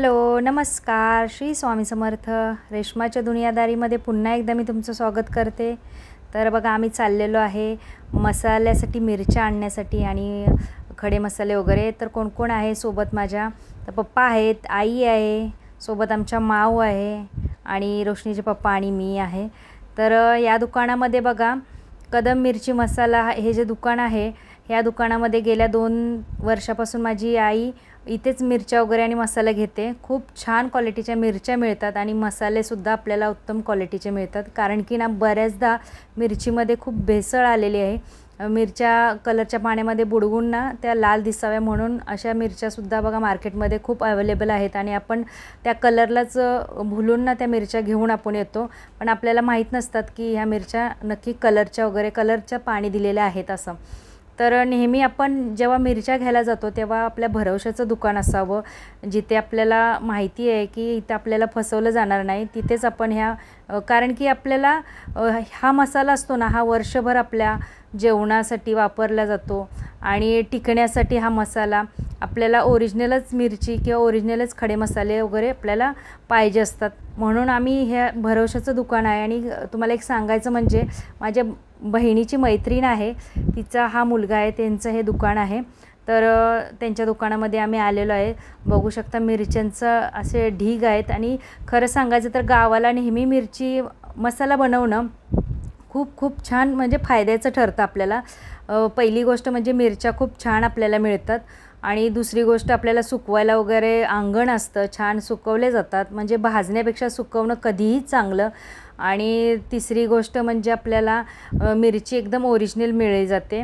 Hello नमस्कार. श्री स्वामी समर्थ. रेशमाच्या दुनियादारीमध्ये पुन्हा एकदा मी तुमचं स्वागत करते. तर बघा आम्ही चाललेलो आहे मसाल्यासाठी मिरच्या आणण्यासाठी आणि खडे मसाले वगैरे. तर कोण कोण आहे सोबत माझ्या? तर पप्पा आहेत आई आहे सोबत आमच्या माऊ आहे आणि रोशनीचे पप्पा आणि मी आहे. तर या दुकानामध्ये बघा कदम मिरची मसाला हे जे दुकान आहे ह्या दुकानामध्ये गेल्या दोन वर्षापासून माझी आई इथेच मिरच्या वगैरे आणि मसाला घेते. खूप छान क्वालिटीच्या मिरच्या मिळतात आणि मसालेसुद्धा आपल्याला उत्तम क्वालिटीचे मिळतात. कारण की ना बऱ्याचदा मिरचीमध्ये खूप भेसळ आलेली आहे. मिरच्या कलरच्या पाण्यामध्ये बुडवून ना त्या लाल दिसाव्या म्हणून अशा मिरच्यासुद्धा बघा मार्केटमध्ये खूप अवेलेबल आहेत आणि आपण त्या कलरलाच भुलून ना त्या मिरच्या घेऊन आपण येतो. पण आपल्याला माहीत नसतात की ह्या मिरच्या नक्की कलरच्या वगैरे कलरच्या पाणी दिलेल्या आहेत असं. तर नेहमी आपण जेव्हा मिरच्या घ्यायला जातो तेव्हा आपल्या भरवशाचं दुकान असावं जिथे आपल्याला माहिती आहे की इथं आपल्याला फसवलं जाणार नाही तिथेच आपण ह्या कारण की आपल्याला हा मसाला असतो ना हा वर्षभर आपल्या जेवणासाठी वापरला जातो आणि टिकण्यासाठी हा मसाला आपल्याला ओरिजिनलच मिरची किंवा ओरिजिनलच खडे मसाले वगैरे आपल्याला पाहिजे असतात. म्हणून आम्ही ह्या भरवशाचं दुकान आहे आणि तुम्हाला एक सांगायचं म्हणजे माझ्या बहिणीची मैत्रीण आहे तिचा हा मुलगा आहे त्यांचं हे दुकान आहे. तर त्यांच्या दुकानामध्ये आम्ही आलेलो आहे. बघू शकता मिरच्यांचं असे ढीग आहेत आणि खरं सांगायचं तर गावाला नेहमी मिरची मसाला बनवणं खूप खूप छान म्हणजे फायद्याचं ठरतं आपल्याला. पहिली गोष्ट म्हणजे मिरच्या खूप छान आपल्याला मिळतात. आणि दुसरी गोष्ट आपल्याला सुकवायला वगैरे अंगण असतं छान सुकवले जातात. म्हणजे भाजण्यापेक्षा सुकवणं कधीही चांगलं. आणि तिसरी गोष्ट म्हणजे आपल्याला मिरची एकदम ओरिजिनल मिळली जाते.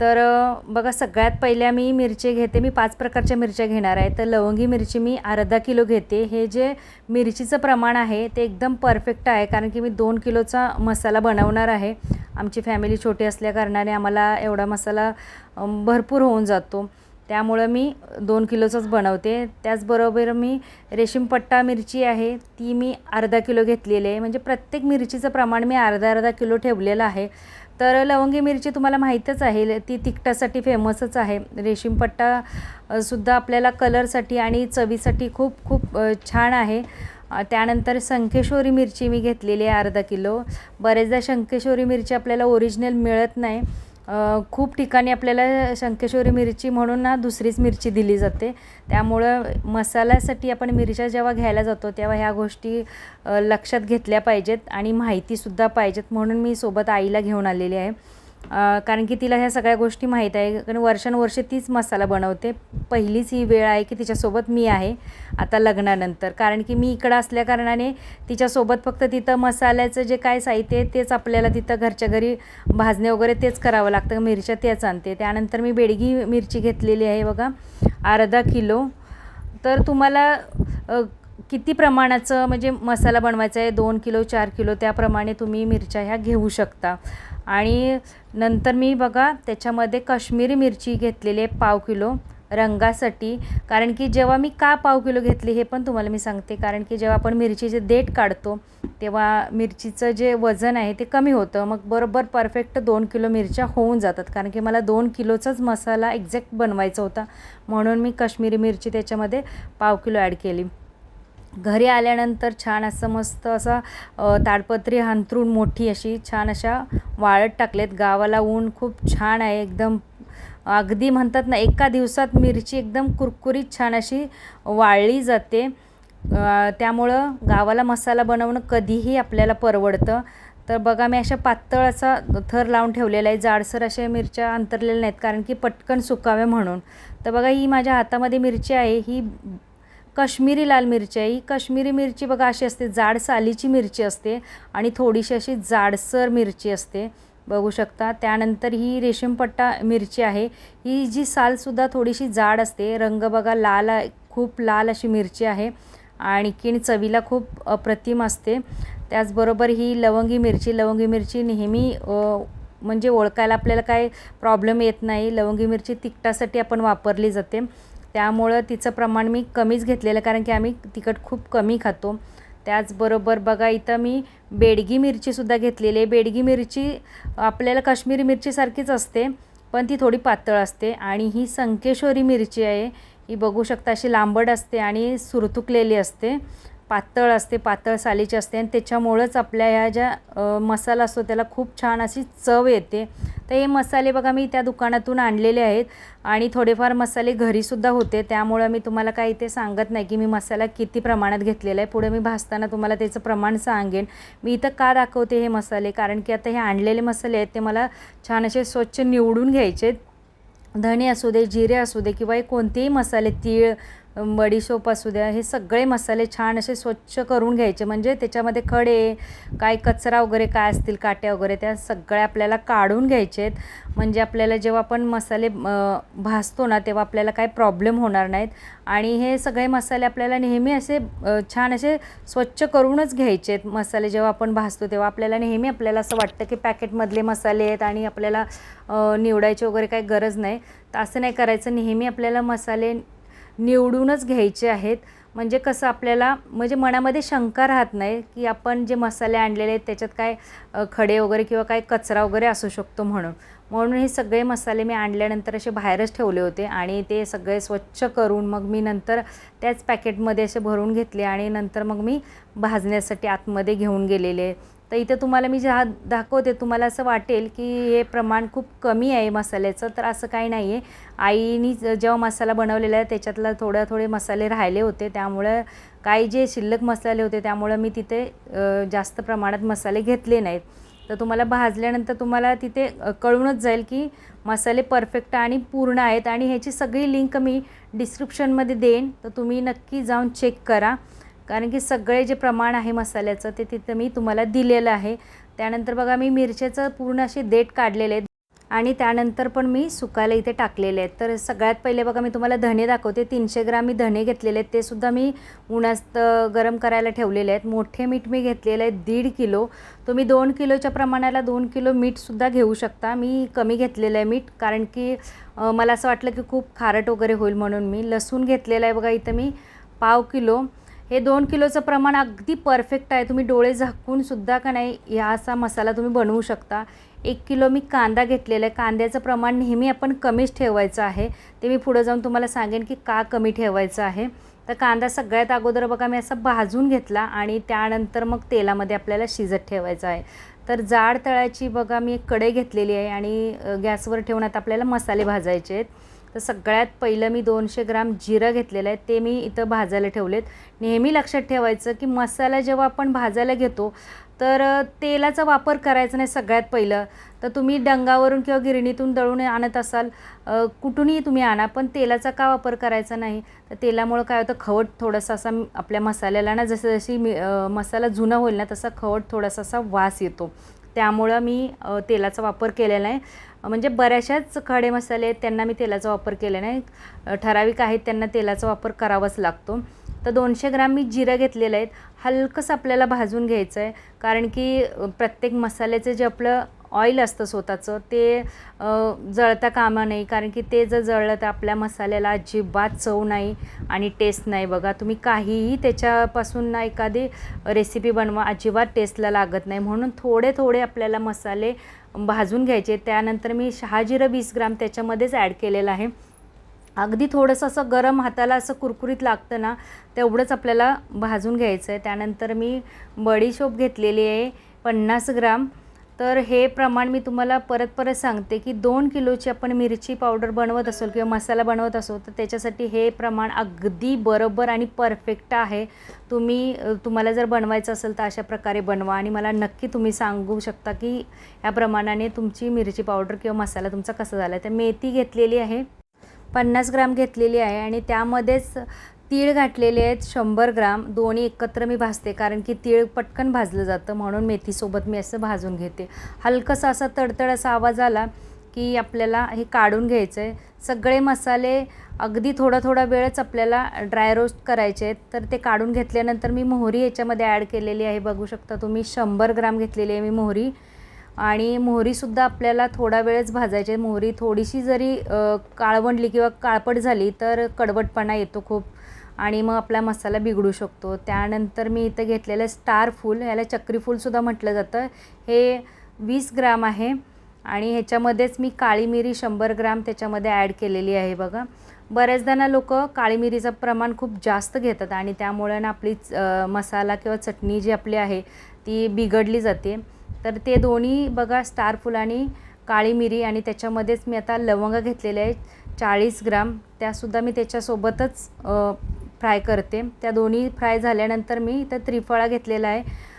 तर बघा सगळ्यात पहिल्या मी मिरची घेते. मी पाच प्रकारच्या मिरच्या घेणार आहे. तर लवंगी मिरची मी अर्धा किलो घेते. हे जे मिरचीचं प्रमाण आहे ते एकदम परफेक्ट आहे. कारण की मी दोन किलोचा मसाला बनवणार आहे. आमची फॅमिली छोटी असल्याकारणाने आम्हाला एवढा मसाला भरपूर होऊन जातो. त्यामुळं मी दोन किलोचंच बनवते. त्याचबरोबर मी रेशीमपट्टा मिरची आहे ती मी अर्धा किलो घेतलेली आहे. म्हणजे प्रत्येक मिरचीचं प्रमाण मी अर्धा अर्धा किलो ठेवलेलं आहे. तर लवंगी मिरची तुम्हाला माहीतच आहे ती तिखटासाठी फेमसच आहे. रेशीमपट्टा सुद्धा आपल्याला कलरसाठी आणि चवीसाठी खूप खूप छान आहे. त्यानंतर संकेश्वरी मिरची मी घेतलेली आहे अर्धा किलो. बरेचदा शंकेश्वरी मिरची आपल्याला ओरिजिनल मिळत नाही. खूप ठिकाणी आपल्याला शंखेश्वरी मिरची म्हणून ना दुसरीच मिरची दिली जाते. त्यामुळं मसाल्यासाठी आपण मिरच्या जेव्हा घ्यायला जातो तेव्हा ह्या गोष्टी लक्षात घेतल्या पाहिजेत आणि माहितीसुद्धा पाहिजेत म्हणून मी सोबत आईला घेऊन आलेली आहे. कारण की तिला ह्या सगळ्या गोष्टी माहीत आहे. कारण वर्षानुवर्षे तीच मसाला बनवते. पहिलीच ही वेळ आहे की तिच्यासोबत मी आहे आता लग्नानंतर. कारण की मी इकडं असल्याकारणाने तिच्यासोबत फक्त तिथं मसाल्याचं जे काय साहित्य आहे तेच आपल्याला तिथं घरच्या घरी भाजणे वगैरे तेच करावं लागतं. मिरच्या तेच आणते. त्यानंतर मी बेडगी मिरची घेतलेली आहे बघा. अर्धा किलो. तर तुम्हाला किती प्रमाणाचं म्हणजे मसाला बनवायचा आहे? दोन किलो चार किलो त्याप्रमाणे तुम्ही मिरच्या ह्या घेऊ शकता. आणि नंतर मी बघा त्याच्यामध्ये काश्मीरी मिरची घेतलेली आहे पाव किलो रंगासाठी. कारण की जेव्हा मी का पाव किलो घेतली हे पण तुम्हाला मी सांगते. कारण की जेव्हा आपण मिरचीचे देठ काढतो तेव्हा मिरचीचं जे वजन आहे ते कमी होतं. मग बरोबर परफेक्ट दोन किलो मिरच्या होऊन जातात. कारण की मला दोन किलोचाच मसाला एक्झॅक्ट बनवायचा होता. म्हणून मी काश्मीरी मिरची त्याच्यामध्ये पाव किलो ॲड केली. घरी आल्यानंतर छान असं मस्त असा ताडपत्री अंथरून मोठी अशी छान अशा वाळत टाकलेत. गावाला ऊन खूप छान आहे. एकदम अगदी म्हणतात ना एका दिवसात मिरची एकदम कुरकुरीत छान अशी वाळली जाते. त्यामुळं गावाला मसाला बनवणं कधीही आपल्याला परवडतं. तर बघा मी अशा पातळ असा थर लावून ठेवलेला आहे. जाडसर अशा मिरच्या अंतरलेल्या नाहीत कारण की पटकन सुकाव्या म्हणून. तर बघा ही माझ्या हातामध्ये मिरची आहे. ही काश्मीरी लाल मिरची आहे ही काश्मीरी मिरची बघा अशी असते जाड सालीची मिरची असते आणि थोडीशी अशी जाडसर मिरची असते. बघू शकता. त्यानंतर ही रेशीमपट्टा मिरची आहे. ही जी सालसुद्धा थोडीशी जाड असते. रंग बघा लाल खूप लाल अशी मिरची आहे. आणखीन चवीला खूप अप्रतिम असते. त्याचबरोबर ही लवंगी मिरची. लवंगी मिरची नेहमी म्हणजे ओळखायला आपल्याला काय प्रॉब्लेम येत नाही. लवंगी मिरची तिखटासाठी आपण वापरली जाते. त्यामुळं तिचं प्रमाण मी कमीच घेतलेलं कारण की आम्ही तिखट खूप कमी खातो. त्याचबरोबर बघा इथं मी बेडगी मिरचीसुद्धा घेतलेली आहे. बेडगी मिरची आपल्याला काश्मीरी मिरचीसारखीच असते पण ती थोडी पातळ असते. आणि ही संकेश्वरी मिरची आहे ही बघू शकता अशी लांबड असते आणि सुरतुकलेली असते. पातळ असते पातळ सालीची असते आणि त्याच्यामुळंच आपल्या ह्या ज्या मसाला असतो त्याला खूप छान अशी चव येते. तर हे मसाले बघा मी त्या दुकानातून आणलेले आहेत आणि थोडेफार मसाले घरीसुद्धा होते. त्यामुळं मी तुम्हाला काही ते सांगत नाही की मी मसाला किती प्रमाणात घेतलेला आहे. पुढे मी भाजताना तुम्हाला त्याचं प्रमाण सांगेन. मी इथं का दाखवते हे मसाले? कारण की आता हे आणलेले मसाले आहेत ते मला छान असे स्वच्छ निवडून घ्यायचे आहेत धणे असू दे जिरे असू दे किंवा हे कोणतेही मसाले तीळ बडीशोप असू द्या हे सगळे मसाले छान असे स्वच्छ करून घ्यायचे. म्हणजे त्याच्यामध्ये खडे काय कचरा वगैरे काय असतील काट्या वगैरे त्या सगळ्या आपल्याला काढून घ्यायचे आहेत. म्हणजे आपल्याला जेव्हा आपण मसाले भासतो ना तेव्हा आपल्याला काय प्रॉब्लेम होणार नाहीत. आणि हे सगळे मसाले आपल्याला नेहमी असे छान असे स्वच्छ करूनच घ्यायचे आहेत. मसाले जेव्हा आपण भाजतो तेव्हा आपल्याला नेहमी आपल्याला असं वाटतं की पॅकेटमधले मसाले आहेत आणि आपल्याला निवडायचे निवडायची वगैरे काही गरज नाही. तर असं नाही करायचं. नेहमी आपल्याला मसाले निवडूनच घ्यायचे आहेत. म्हणजे कसं आपल्याला म्हणजे मनामध्ये शंका राहत नाही की आपण जे मसाले आणलेले आहेत त्याच्यात काय खडे वगैरे किंवा काय कचरा वगैरे असू शकतो म्हणून. म्हणून हे सगळे मसाले मी आणल्यानंतर असे बाहेरच ठेवले होते आणि ते सगळे स्वच्छ करून मग मी नंतर त्याच पॅकेटमध्ये असे भरून घेतले आणि नंतर मग मी भाजण्यासाठी आतमध्ये घेऊन गेलेले. तर इथं तुम्हाला मी जे दाखवते तुम्हाला असं वाटेल की हे प्रमाण खूप कमी आहे मसाल्याचं तर असं काही नाही आहे आईनी जेव्हा मसाला बनवलेला आहे त्याच्यातला थोडे थोडे मसाले राहिले होते. त्यामुळं काही जे शिल्लक मसाले होते त्यामुळं मी तिथे जास्त प्रमाणात मसाले घेतले नाहीत. तर तुम्हाला भाजल्यानंतर तुम्हाला तिथे कळूनच जाईल की मसाले परफेक्ट आणि पूर्ण आहेत. आणि ह्याची सगळी लिंक मी डिस्क्रिप्शनमध्ये देईन. तर तुम्ही नक्की जाऊन चेक करा. कारण की सगळे जे प्रमाण आहे मसाल्याचं ते तिथं मी तुम्हाला दिलेलं आहे. त्यानंतर बघा मी मिरच्याचं पूर्ण असे देठ काढलेले आहेत. आणि त्यानंतर पण मी सुकायला इथे टाकलेले आहेत. तर सगळ्यात पहिले बघा मी तुम्हाला धणे दाखवते. तीनशे ग्राम मी धणे घेतलेले आहेत. ते सुद्धा मी उन्हात गरम करायला ठेवलेले आहेत. मोठे मीठ मी घेतलेले आहेत दीड किलो. तुम्ही दोन किलोच्या प्रमाणाला दोन किलो मीठसुद्धा घेऊ शकता. मी कमी घेतलेलं आहे मीठ कारण की मला असं वाटलं की खूप खारट वगैरे होईल म्हणून मी लसूण घेतलेलं आहे बघा इथं मी पाव किलो. हे दोन किलोचं प्रमाण अगदी परफेक्ट आहे. तुम्ही डोळे झाकून सुद्धा का नाही ह्या असा मसाला तुम्ही बनवू शकता. एक किलो मी कांदा घेतलेला आहे. कांद्याचं प्रमाण नेहमी आपण कमीच ठेवायचं आहे. ते मी पुढं जाऊन तुम्हाला सांगेन की का कमी ठेवायचं आहे. तर कांदा सगळ्यात अगोदर बघा मी असा भाजून घेतला आणि त्यानंतर मग तेलामध्ये आपल्याला शिजत ठेवायचं आहे. तर जाड तळाची बघा मी एक कढई घेतलेली आहे आणि गॅसवर ठेवून आता आपल्याला मसाले भाजायचे आहेत. तर सगळ्यात पहिलं मी दोनशे ग्राम जिरं घेतलेलं आहे ते मी इथं भाजायला ठेवलेत. नेहमी लक्षात ठेवायचं की मसाला जेव्हा आपण भाजायला घेतो तर तेलाचा वापर करायचा नाही सगळ्यात पहिलं. तर तुम्ही डंगावरून किंवा गिरणीतून दळून आणत असाल कुठूनही तुम्ही आणा पण तेलाचा का वापर करायचा नाही? तर तेलामुळं काय होतं खवट थोडासा असा आपल्या मसाल्याला ना जसं जशी मी मसाला जुना होईल ना तसा खवट थोडासा असा वास येतो. त्यामुळं मी तेलाचा वापर केलेला आहे. म्हणजे बऱ्याचशाच खडे मसाले आहेत त्यांना मी तेलाचा वापर केला नाही. ठराविक आहेत त्यांना तेलाचा वापर करावाच लागतो. तर दोनशे ग्राम मी जिरं घेतलेलं आहेत हलकंसं आपल्याला भाजून घ्यायचं आहे. कारण की प्रत्येक मसाल्याचं जे आपलं ऑइल असतं स्वतःचं ते जळता कामा नाही कारण की ते जर जळलं तर आपल्या मसाल्याला अजिबात चव नाही आणि टेस्ट नाही. बघा तुम्ही काहीही त्याच्यापासून ना एखादी रेसिपी बनवा अजिबात टेस्टला लागत नाही. म्हणून थोडे थोडे आपल्याला मसाले भाजून घ्यायचे. त्यानंतर मी शहाजिरं वीस ग्राम त्याच्यामध्येच ॲड केलेलं आहे. अगदी थोडंसं असं गरम हाताला असं कुरकुरीत लागतं ना तेवढंच आपल्याला भाजून घ्यायचं आहे त्यानंतर मी बडीशोप घेतलेली आहे पन्नास ग्राम. तर हे प्रमाण मी तुम्हाला परत परत सांगते की दोन किलोची आपण मिरची पावडर बनवत असो किंवा मसाला बनवत असो तर त्याच्यासाठी हे प्रमाण अगदी बरोबर आणि परफेक्ट आहे. तुम्ही तुम्हाला जर बनवायचं असेल तर अशा प्रकारे बनवा आणि मला नक्की तुम्ही सांगू शकता की या प्रमाणाने तुमची मिरची पावडर किंवा मसाला तुमचा कसा झाला आहे. तर मेथी घेतलेली आहे पन्नास ग्राम घेतलेली आहे आणि त्यामध्येच तीळ घातलेले आहेत शंभर ग्राम. दोन्ही एकत्र मी भाजते कारण की तीळ पटकन भाजलं जातं म्हणून मेथीसोबत मी असं भाजून घेते. हलकंसा असा तडतड असा आवाज आला की आपल्याला हे काढून घ्यायचं आहे सगळे मसाले अगदी थोडा थोडा वेळच आपल्याला ड्राय रोस्ट करायचे आहेत तर ते काढून घेतल्यानंतर मी मोहरी याच्यामध्ये ॲड केलेली आहे. बघू शकता तुम्ही शंभर ग्राम घेतलेली आहे मी मोहरी. आणि मोहरीसुद्धा आपल्याला थोडा वेळच भाजायची आहे मोहरी थोडीशी जरी काळवंडली किंवा काळपट झाली तर कडवटपणा येतो खूप. आणि मग आपला मसाला बिघडू शकतो. त्यानंतर मी इथं घेतलेलं स्टार फूल ह्याला चक्रीफूलसुद्धा म्हटलं जातं. हे वीस ग्राम आहे आणि ह्याच्यामध्येच मी काळी मिरी शंभर ग्राम त्याच्यामध्ये ॲड केलेली आहे बघा. बऱ्याचदा ना लोक काळी मिरीचं प्रमाण खूप जास्त घेतात आणि त्यामुळे ना आपली मसाला किंवा चटणी जी आपली आहे ती बिघडली जाते. तर ते दोन्ही बघा स्टार फुल आणि काळी मिरी आणि त्याच्यामध्येच मी आता लवंग घेतलेले आहेत चाळीस ग्राम. त्यासुद्धा मी त्याच्यासोबतच फ्राय करते. त्या दोन्ही फ्राय झाल्यानंतर मी इथं त्रिफळा घेतलेला आहे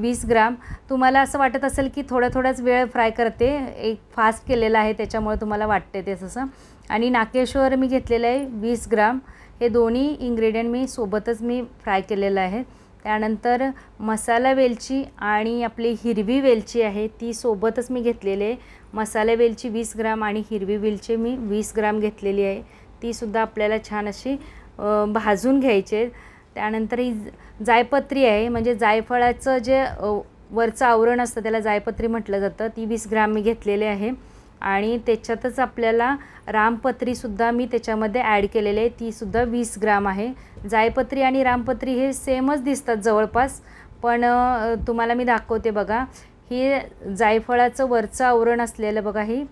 वीस ग्राम. तुम्हाला असं वाटत असेल की थोडा थोडाच वेळ फ्राय करते एक फास्ट केलेला आहे त्याच्यामुळे तुम्हाला वाटते ते तसं. आणि नाकेश्वर मी घेतलेलं आहे वीस ग्राम. हे दोन्ही इंग्रेडियंट मी सोबतच मी फ्राय केलेलं आहे. त्यानंतर मसाला वेलची आणि आपली हिरवी वेलची आहे ती सोबतच मी घेतलेली आहे. मसाला वेलची वीस ग्राम आणि हिरवी वेलची मी वीस ग्राम घेतलेली आहे. तीसुद्धा आपल्याला छान अशी भाजून घ्यायचे. त्यानंतर ही जायपत्री आहे म्हणजे जायफळाचं जे वरचं आवरण असतं त्याला जायपत्री म्हटलं जातं. ती वीस ग्राम मी घेतलेली आहे. आणि त्याच्यातच आपल्याला रामपत्रीसुद्धा मी त्याच्यामध्ये ॲड केलेले आहे. तीसुद्धा वीस ग्राम आहे. जायपत्री आणि रामपत्री हे सेमच दिसतात जवळपास. पण तुम्हाला मी दाखवते बघा. हे जायफळाचं वरचं आवरण असलेलं बघा ही.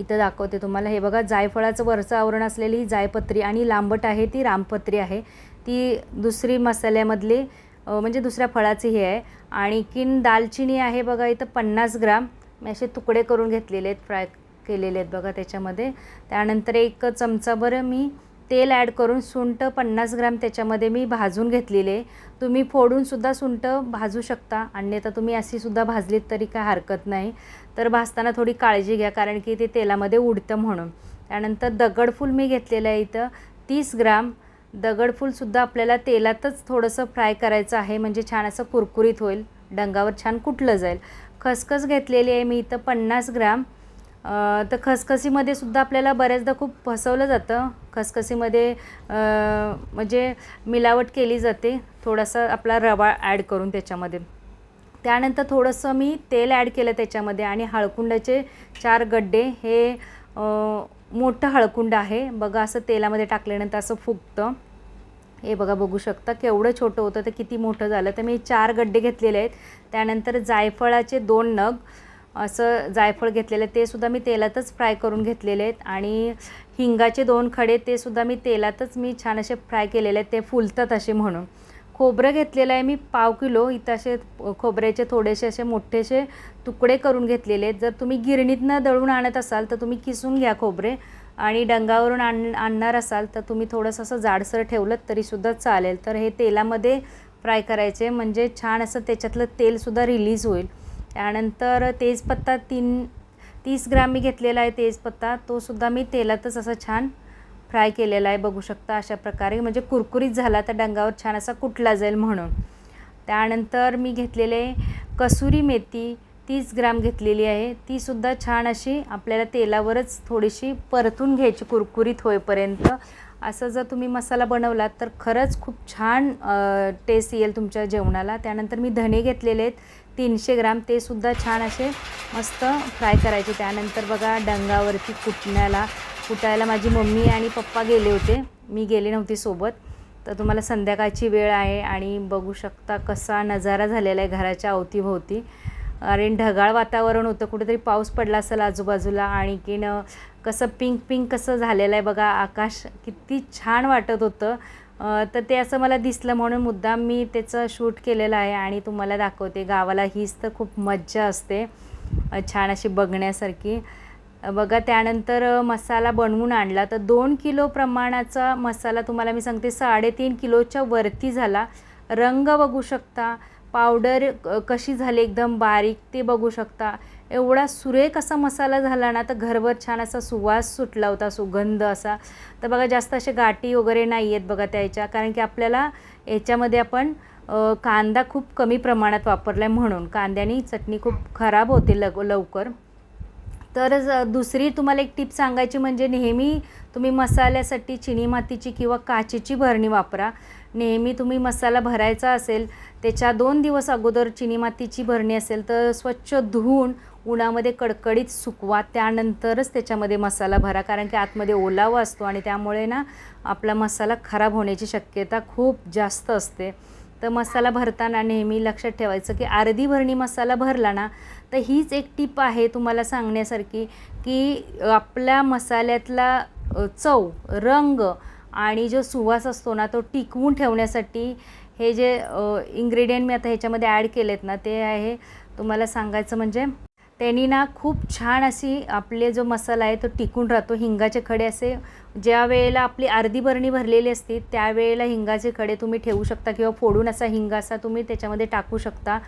इथं दाखवते तुम्हाला. हे बघा जायफळाचं वरचं आवरण असलेली ही जायपत्री आणि लांबट आहे ती रामपत्री आहे. ती दुसरी मसाल्यामधली म्हणजे दुसऱ्या फळाची हे आहे. आणखीन दालचिनी आहे बघा इथं पन्नास ग्राम. मी असे तुकडे करून घेतलेले आहेत फ्राय केलेले आहेत बघा त्याच्यामध्ये. त्यानंतर एक चमचाभर मी तेल ॲड करून सुंठ पन्नास ग्राम त्याच्यामध्ये मी भाजून घेतलेले. तुम्ही फोडूनसुद्धा सुंठ भाजू शकता. अन्यथा तुम्ही अशीसुद्धा भाजलीत तरी काय हरकत नाही. तर भाजताना थोडी काळजी घ्या कारण की ते तेलामध्ये उडतं म्हणून. त्यानंतर दगडफूल मी घेतलेलं आहे इथं. तीस ग्राम दगडफूलसुद्धा आपल्याला तेलातच थोडंसं फ्राय करायचं आहे. म्हणजे छान असं कुरकुरीत होईल. डंगावर छान कुटलं जाईल. खसखस घेतलेली आहे मी इथं पन्नास ग्राम. तर खसखसीमध्ये सुद्धा आपल्याला बऱ्याचदा खूप फसवलं जातं. खसखसीमध्ये म्हणजे मिलावट केली जाते. थोडासा आपला रवा ॲड करून त्याच्यामध्ये. त्यानंतर थोडंसं मी तेल ॲड केलं त्याच्यामध्ये आणि हळकुंडाचे चार गड्डे. हे मोठं हळकुंड आहे. बघा असं तेलामध्ये टाकल्यानंतर असं फुगतं. हे बघा बघू शकता. केवढं छोटं होतं तर किती मोठं झालं. तर मी चार गड्डे घेतलेले आहेत. त्यानंतर जायफळाचे दोन नग असं जायफळ घेतलेलं आहे ते सुद्धा मी तेलातच फ्राय करून घेतलेले आहेत. आणि हिंगाचे दोन खडे ते सुद्धा मी तेलातच मी छान असे फ्राय केलेले आहेत. ते फुलतात असे म्हणून. खोबरं घेतलेलं आहे मी पाव किलो. इथं असे खोबऱ्याचे थोडेसे असे मोठेसे तुकडे करून घेतलेले आहेत. जर तुम्ही गिरणीतनं दळून आणत असाल तर तुम्ही किसून घ्या खोबरे. आणि डंगावरून आण आणणार असाल तर तुम्ही थोडंसं असं जाडसर ठेवलं तरीसुद्धा चालेल. तर हे तेलामध्ये फ्राय करायचे. म्हणजे छान असं त्याच्यातलं तेलसुद्धा रिलीज होईल. त्यानंतर तेजपत्ता तीन तीस ग्राम मी घेतलेला आहे तेजपत्ता. तो सुद्धा मी तेलातच असं छान फ्राय केलेला आहे बघू शकता अशा प्रकारे. म्हणजे कुरकुरीत झाला तर डंगावर छान असा कुटला जाईल म्हणून. त्यानंतर मी घेतलेले कसुरी मेथी तीस ग्राम घेतलेली आहे. तीसुद्धा छान अशी आपल्याला तेलावरच थोडीशी परतून घ्यायची कुरकुरीत होईपर्यंत. असं जर तुम्ही मसाला बनवलात तर खरंच खूप छान टेस्ट येईल तुमच्या जेवणाला. त्यानंतर मी धणे घेतलेले आहेत तीनशे ग्राम. ते सुद्धा छान असे मस्त फ्राय करायचे. त्यानंतर बघा डंगावरती कुटण्याला कुटायला माझी मम्मी आणि पप्पा गेले होते. मी गेले नव्हती सोबत. तर तुम्हाला संध्याकाळची वेळ आहे आणि बघू शकता कसा नजारा झालेला आहे घराच्या अवतीभोवती. कारण ढगाळ वातावरण होतं. कुठेतरी पाऊस पडला असेल आजूबाजूला आणखीन कसं पिंक पिंक कसं झालेलं आहे बघा आकाश किती छान वाटत होतं. तर ते असं मला दिसलं म्हणून मुद्दाम मी त्याचं शूट केलेलं आहे आणि तुम्हाला दाखवते. गावाला हीच तर खूप मज्जा असते. छान अशी बघण्यासारखी. बघा त्यानंतर मसाला बनवून आणला. तर दोन किलो प्रमाणाचा मसाला तुम्हाला मी सांगते साडेतीन किलोच्या वरती झाला. रंग बघू शकता. पावडर क- कशी झाली एकदम बारीक ते बघू शकता. एवढा सुरेख असा मसाला झाला ना तर घरभर छान असा सुवास सुटला होता सुगंध असा. तर बघा जास्त असे गाठी वगैरे नाही आहेत बघा त्याच्या कारण की आपल्याला याच्यामध्ये आपण कांदा खूप कमी प्रमाणात वापरला आहे म्हणून. कांद्यानी चटणी खूप खराब होते लग लवकर. तर दुसरी तुम्हाला एक टिप सांगायची म्हणजे नेहमी तुम्ही मसाल्यासाठी चिनी मातीची किंवा काचेची भरणी वापरा. नेहमी तुम्ही मसाला भरायचा असेल त्याच्या दोन दिवस अगोदर चिनी मातीची भरणी असेल तर स्वच्छ धुवून उन्हामध्ये कडकडीत सुकवा त्यानंतरच त्याच्यामध्ये मसाला भरा कारण की आतमध्ये ओलावा असतो आणि त्यामुळे ना आपला मसाला खराब होण्याची शक्यता खूप जास्त असते. तर मसाला भरताना नेहमी लक्षात ठेवायचं की अर्धी भरणी मसाला भरला ना तर हीच एक टीप आहे तुम्हाला सांगण्यासारखी की आपल्या मसाल्यातला चव रंग आणि जो सुवास असतो ना तो टिकवून ठेवण्यासाठी हे जे इंग्रेडियंट मी आता ह्याच्यामध्ये ॲड केलेत ना ते आहे तुम्हाला सांगायचं म्हणजे त्यांनी ना खूप छान अशी आपले जो मसाला आहे तो टिकून राहतो. हिंगाचे खडे असे ज्या वेळेला आपली अर्धी बरणी भरलेली असते त्यावेळेला हिंगाचे खडे तुम्ही ठेवू शकता किंवा फोडून असा हिंग असा तुम्ही त्याच्यामध्ये टाकू शकता.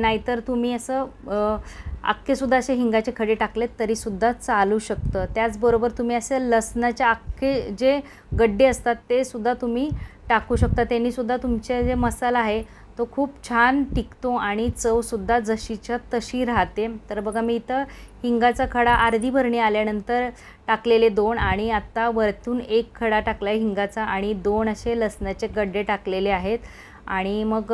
नाहीतर तुम्ही असं अख्खेसुद्धा असे हिंगाचे खडे टाकलेत तरीसुद्धा चालू शकतं. त्याचबरोबर तुम्ही असे लसणाचे अख्खे जे गड्डे असतात ते सुद्धा तुम्ही टाकू शकता. त्यांनीसुद्धा तुमचे जे मसाला आहे तो खूप छान टिकतो आणि चवसुद्धा जशीच्या तशी राहते. तर बघा मी इथं हिंगाचा खडा अर्धी भरणी आल्यानंतर टाकलेले दोन आणि आत्ता वरतून एक खडा टाकला आहे हिंगाचा आणि दोन असे लसणाचे गड्डे टाकलेले आहेत. आणि मग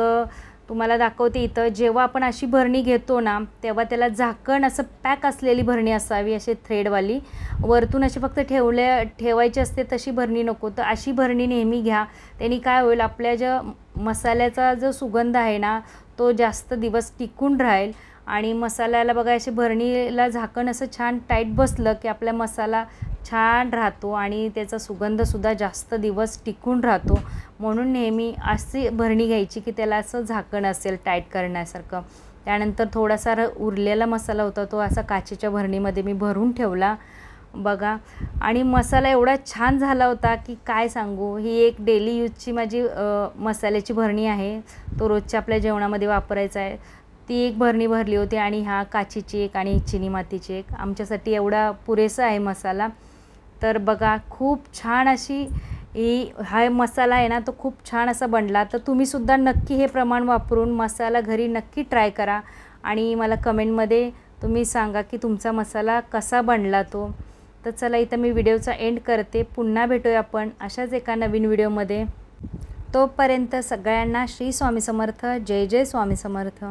तुम्हाला दाखवते इथं जेव्हा आपण अशी भरणी घेतो ना तेव्हा त्याला झाकण असं पॅक असलेली भरणी असावी अशी थ्रेडवाली. वरतून अशी फक्त ठेवले ठेवायची असते तशी भरणी नको. तर अशी भरणी नेहमी घ्या. त्यांनी काय होईल आपल्या ज्या मसाल्याचा जो सुगंध आहे ना तो जास्त दिवस टिकून राहील. आणि मसाल्याला बघा अशी भरणीला झाकण असं छान टाईट बसलं की आपला मसाला छान राहतो आणि त्याचा सुगंधसुद्धा जास्त दिवस टिकून राहतो. म्हणून नेहमी अशी भरणी घ्यायची की त्याला असं झाकण असेल टाईट करण्यासारखं. त्यानंतर थोडासा र- उरलेला मसाला होता तो असा काचेच्या भरणीमध्ये मी भरून ठेवला. बघा. आणि मसाला एवढा छान झाला होता की काय सांगू? ही एक डेली यूजची माझी मसाल्याची भरणी आहे. तो रोजच्या आपल्या जेवणामध्ये वापरायचा आहे. ती एक भरणी भरली होती आणि ह्या काचीची एक आणि चिनी मातीची एक. आमच्यासाठी एवढा पुरेसा आहे मसाला. तर बघा खूप छान अशी ही हा मसाला आहे ना तो खूप छान असा बनला. तर तुम्हीसुद्धा नक्की हे प्रमाण वापरून मसाला घरी नक्की ट्राय करा. आणि मला कमेंटमध्ये तुम्ही सांगा की तुमचा मसाला कसा बनला तो. तर चला इथं मी व्हिडिओचा एंड करते. पुन्हा भेटूया आपण अशाच एका नवीन व्हिडिओमध्ये. तोपर्यंत सगळ्यांना श्री स्वामी समर्थ. जय जय स्वामी समर्थ.